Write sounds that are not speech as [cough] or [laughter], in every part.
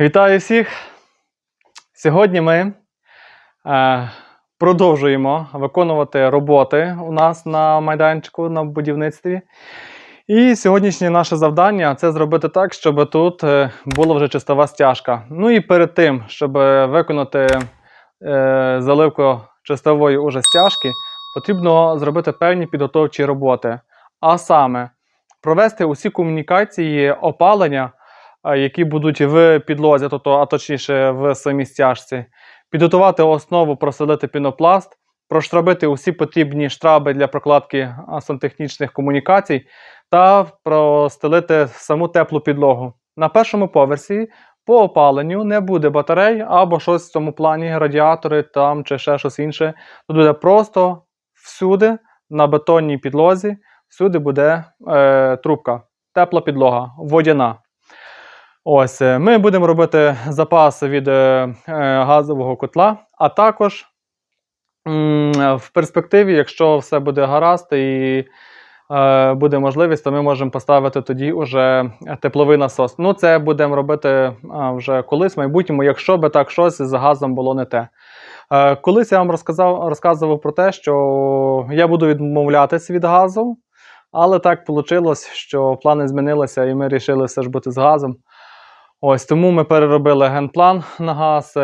Вітаю всіх! Сьогодні ми е, продовжуємо виконувати роботи у нас на майданчику на будівництві. І сьогоднічнє наше завдання це зробити так, щоб тут е, була вже чистова стяжка. Ну і перед тим, щоб виконати е, заливку чистової уже стяжки, потрібно зробити певні підготовчі роботи. А саме провести усі комунікації опалення які будуть в підлозі, тобто, а точніше в самій стяжці, підготувати основу, проселити пінопласт, проштробити усі потрібні штраби для прокладки сантехнічних комунікацій та простелити саму теплу підлогу. На першому поверсі по опаленню не буде батарей або щось в цьому плані, радіатори там чи ще щось інше. Тут буде просто всюди на бетонній підлозі, всюди буде е, трубка, тепла підлога, водяна. Ось, е, ми будемо робити запас від е, е, газового котла, а також в перспективі, якщо все буде гаразд і буде можливість, то ми можемо поставити тоді уже тепловий насос. Ну, це будемо робити вже колись в майбутньому, якщо би так щось з газом було не те. Колись я вам розказав, розказував про те, що я буду відмовлятись від газу, але так вийшло, що плани змінилися, і ми вирішили все ж бути з газом. Ось тому ми переробили генплан на газ, е,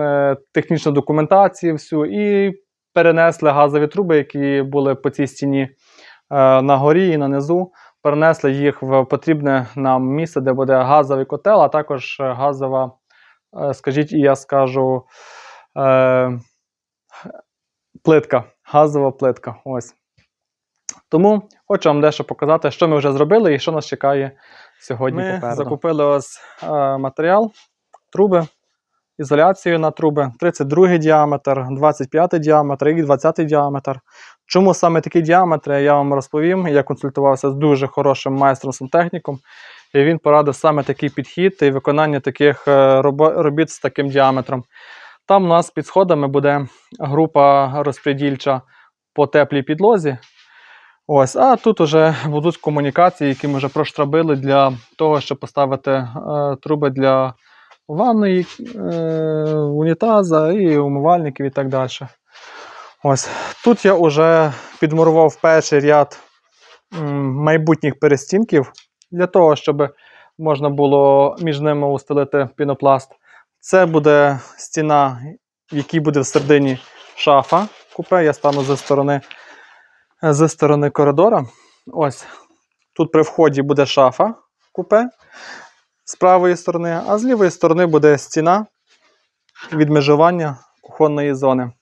е, технічну документацію всю і перенесли газові труби, які були по цій стіні е, на горі і на низу. Перенесли їх в потрібне нам місце, де буде газовий котел, а також газова, скажіть, і я скажу плитка, газова плитка. Ось. Тому хочу вам дещо показати, що ми вже зробили і що нас чекає сьогодні. Ми попереду. закупили ось е, матеріал, труби, ізоляцію на труби, 32 діаметр, 25 діаметр і 20 діаметр. Чому саме такі діаметри, я вам розповім. Я консультувався з дуже хорошим майстром сантехніком, і він порадив саме такий підхід і виконання таких е, робіт з таким діаметром. Там у нас під сходами буде група розподільча по теплій підлозі. Ось, а тут вже будуть комунікації, які ми вже проштрабили для того, щоб поставити е, труби для ванної, е, унітаза і умивальників і так далі. Ось. Тут я вже підмурував перший ряд майбутніх перестінків для того, щоб можна було між ними устелити пінопласт. Це буде стіна, в якій буде всередині шафа купе. Я стану зі сторони зі сторони коридора. Ось тут при вході буде шафа купе з правої сторони, а з лівої сторони буде стіна відмежування кухонної зони.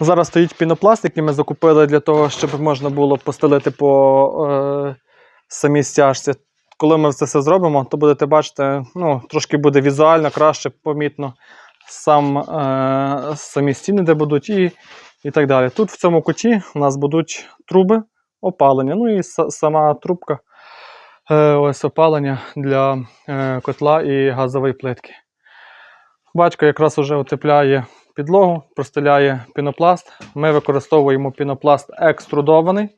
Зараз стоїть пінопласт, який ми закупили для того, щоб можна було постелити по е, самій стяжці. Коли ми це все зробимо, то будете бачити, ну, трошки буде візуально краще, помітно сам, е, самі стіни, де будуть, і і так далі. Тут в цьому куті у нас будуть труби опалення, ну і сама трубка е, ось опалення для е, котла і газової плитки. Батько якраз уже утепляє підлогу, простеляє пінопласт. Ми використовуємо пінопласт екструдований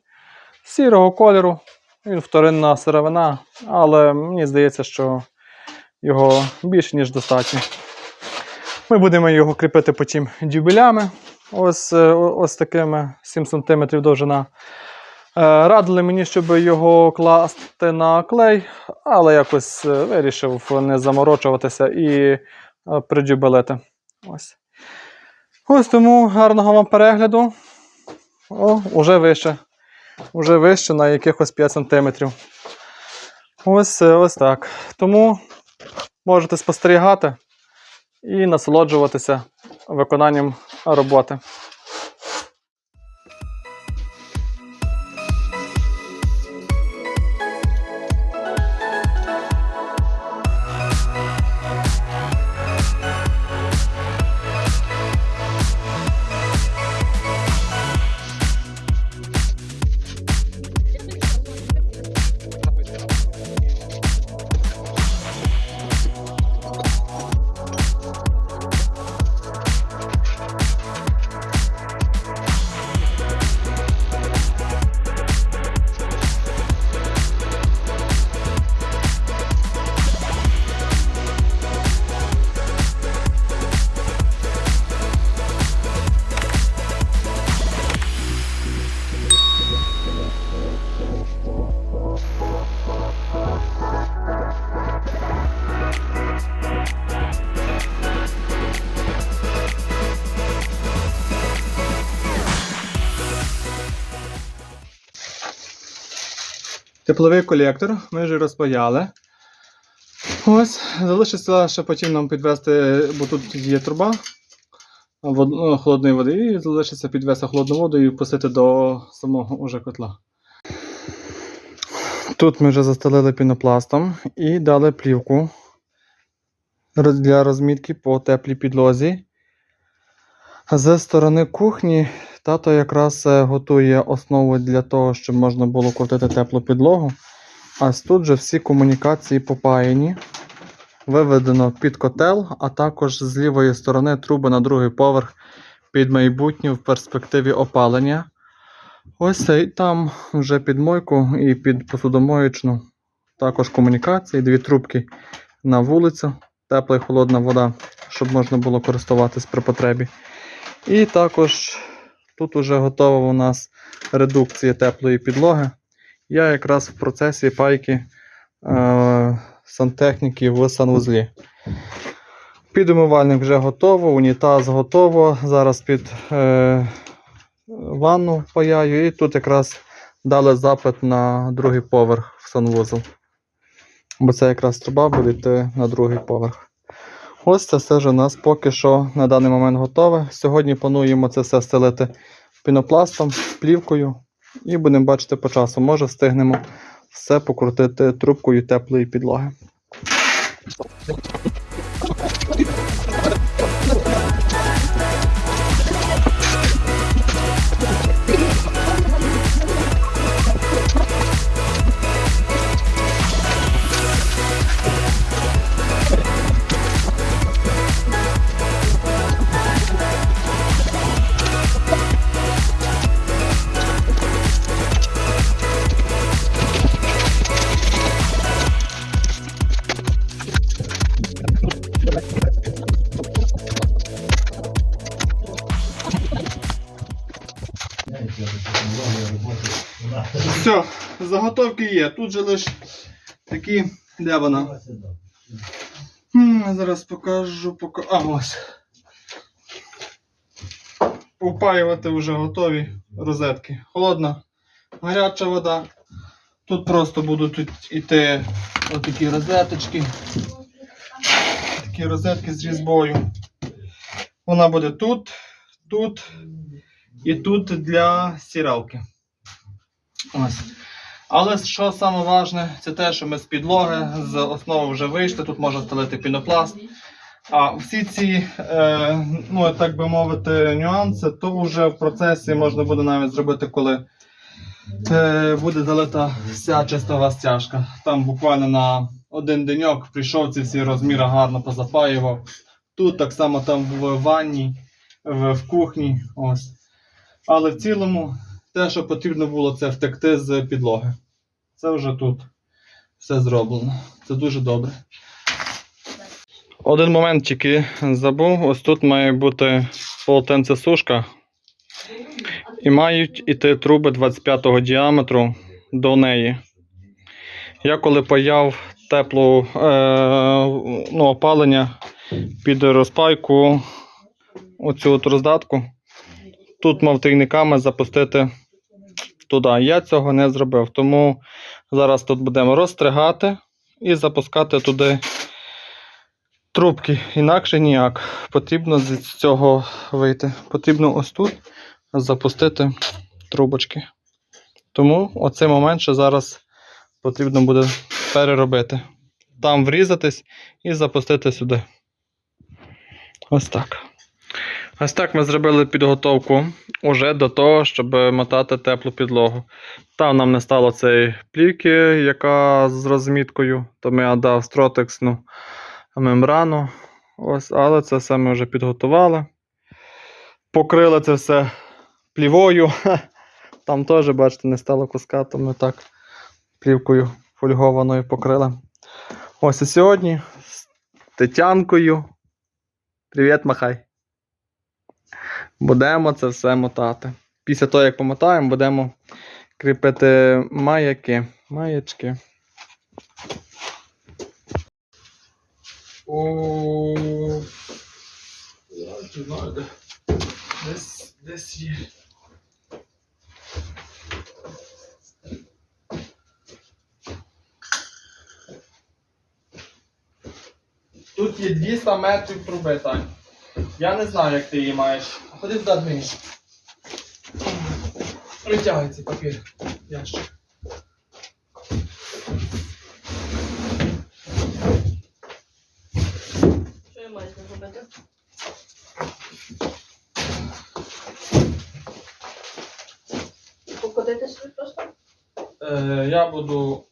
сірого кольору. Він вторинна сировина, але мені здається, що його більше, ніж достатньо. Ми будемо його кріпити потім дюбелями. Ось, е, ось такими 7 см довжина. Е, Радили мені, щоб його класти на клей, але якось е, вирішив не заморочуватися і придюбелити. Ось. Ось тому гарного вам перегляду. О, уже вище. Уже вище на якихось 5 см. Ось, ось так. Тому можете спостерігати і насолоджуватися виконанням роботи. Тепловий колектор ми вже розпаяли. Ось, залишиться ще потім нам підвести, бо тут є труба вод, ну, холодної води, і залишиться підвести холодну воду і пустити до самого уже котла. Тут ми вже застелили пінопластом і дали плівку для розмітки по теплій підлозі. З сторони кухні тато якраз е, готує основу для того, щоб можна було крутити теплу підлогу. А тут же всі комунікації попаяні. Виведено під котел, а також з лівої сторони труби на другий поверх під майбутнє в перспективі опалення. Ось і там вже під мойку і під посудомоєчну. Також комунікації, дві трубки на вулицю, тепла і холодна вода, щоб можна було користуватись при потребі. І також тут уже готова у нас редукція теплої підлоги. Я якраз в процесі пайки е, сантехніки в санвузлі. Підумивальник вже готово, унітаз готово. Зараз під е, ванну паяю, і тут якраз дали запит на другий поверх в санвузол. Бо це якраз труба буде на другий поверх. Ось це все ж у нас поки що на даний момент готове. Сьогодні плануємо це все стелити пінопластом, плівкою і будемо бачити по часу. Може встигнемо все покрутити трубкою теплої підлоги. Заготовки є. Тут же лише такі. Де вона? Зараз покажу, пока. А, ось. Упаювати вже готові розетки. Холодна, гаряча вода. Тут просто будуть іти отакі розеточки. Такі розетки з різьбою. Вона буде тут, тут і тут для стиралки. Ось. Але що саме важне, це те, що ми з підлоги, з основи вже вийшли, тут можна стелити пінопласт. А всі ці, е, ну так би мовити, нюанси, то вже в процесі можна буде навіть зробити, коли е, буде залита вся чистова стяжка. Там буквально на один деньок прийшов ці всі розміри гарно позапаював. Тут так само там в ванні, в, в кухні. Ось. Але в цілому те, що потрібно було, це втекти з підлоги. Це вже тут все зроблено. Це дуже добре. Один момент тільки забув. Ось тут має бути полотенце сушка. І мають іти труби 25-го діаметру до неї. Я коли паяв теплу е, ну, опалення під розпайку, оцю от роздатку, тут мав трійниками запустити туди. Я цього не зробив. Тому зараз тут будемо розстригати і запускати туди трубки. Інакше ніяк. Потрібно з цього вийти. Потрібно ось тут запустити трубочки. Тому оцей момент ще зараз потрібно буде переробити. Там врізатись і запустити сюди. Ось так. Ось так ми зробили підготовку уже до того, щоб мотати теплу підлогу. Там нам не стало цієї плівки, яка з розміткою, то ми дав стротексну мембрану. Ось, але це все ми вже підготували. Покрили це все плівою. [laughs] Там теж, бачите, не стало куска, то ми так плівкою фольгованою покрили. Ось і сьогодні з Тетянкою. Привіт, махай. Будемо це все мотати. Після того, як помотаємо, будемо кріпити маяки, маячки. О, десь, десь є. Тут є 200 метрів труби. Я не знаю, як ти її маєш. Ходи сюди, Дмитрій. Витягай цей папір. Ящик. Що я маю з ним робити? Покотити собі просто? Е, я буду.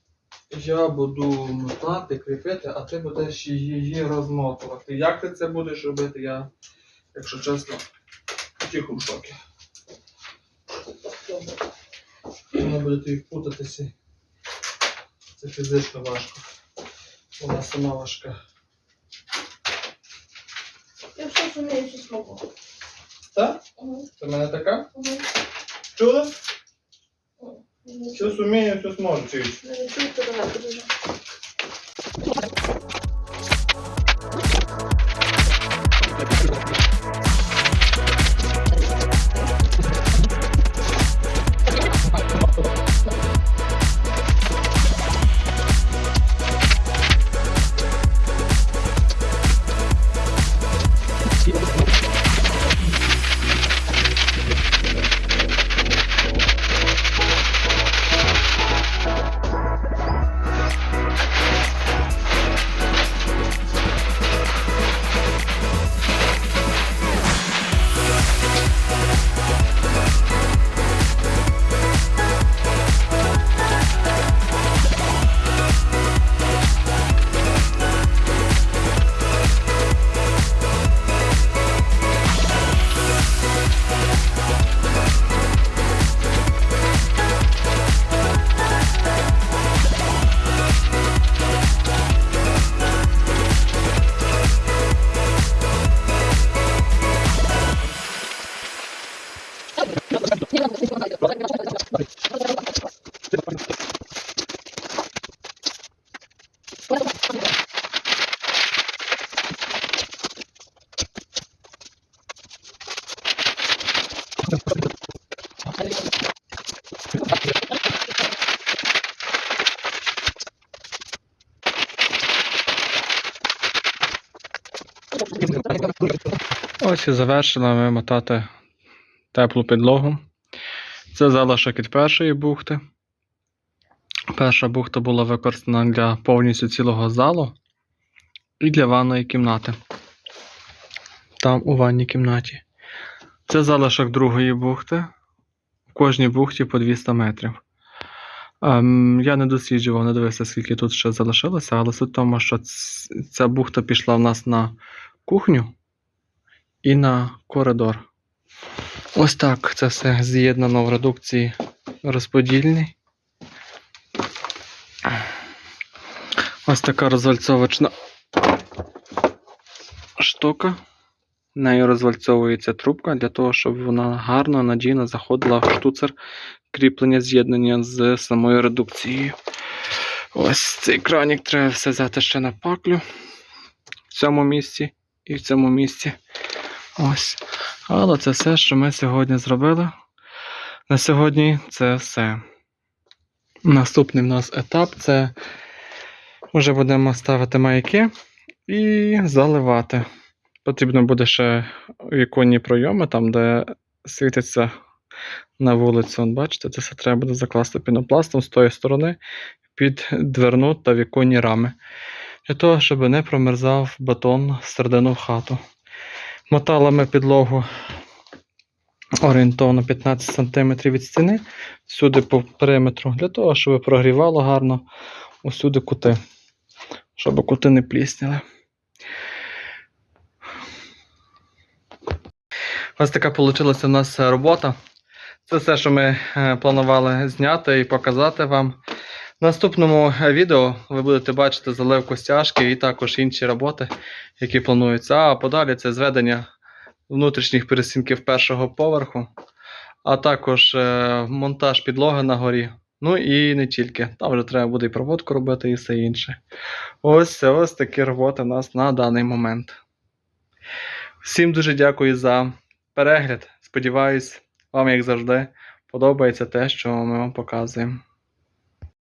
Я буду мотати, кріпити, а ти будеш її розмотувати. Як ти це будеш робити, я, якщо чесно, тихо в шокі. Воно буде тобі путатися. Це фізично важко. Вона сама важка. Я все сумію, все смогу. Так? Угу. Це в мене така? Угу. Чула? Все сумію, все зможу. Ось і завершили ми мотати теплу підлогу. Це залишок від першої бухти. Перша бухта була використана для повністю цілого залу і для ванної кімнати. Там у ванній кімнаті. Це залишок другої бухти. В кожній бухті по 200 метрів. Ем, я не досліджував, не дивився, скільки тут ще залишилося, але суть в тому, що ця бухта пішла в нас на кухню і на коридор. Ось так це все з'єднано в редукції розподільній. Ось така розвальцовочна штука. Нею розвальцовується трубка для того, щоб вона гарно, надійно заходила в штуцер кріплення з'єднання з самою редукцією. Ось цей кранік треба все взяти ще на паклю в цьому місці і в цьому місці. Ось. Але це все, що ми сьогодні зробили. На сьогодні це все. Наступний в нас етап це вже будемо ставити маяки і заливати. Потрібно буде ще віконні пройоми, там, де світиться на вулицю. От бачите, це все треба буде закласти пінопластом з тої сторони під дверну та віконні рами. Для того, щоб не промерзав бетон всередину в хату. Мотали ми підлогу орієнтовно 15 см від стіни, всюди по периметру, для того, щоб прогрівало гарно усюди кути, щоб кути не плісніли. Ось така вийшла у нас робота. Це все, що ми е, планували зняти і показати вам. В наступному е, відео ви будете бачити заливку стяжки і також інші роботи, які плануються. А подалі це зведення внутрішніх пересінків першого поверху, а також е, монтаж підлоги на горі. Ну і не тільки. Там вже треба буде і проводку робити, і все інше. Ось ось такі роботи у нас на даний момент. Всім дуже дякую за перегляд. Сподіваюсь, вам, як завжди, подобається те, що ми вам показуємо.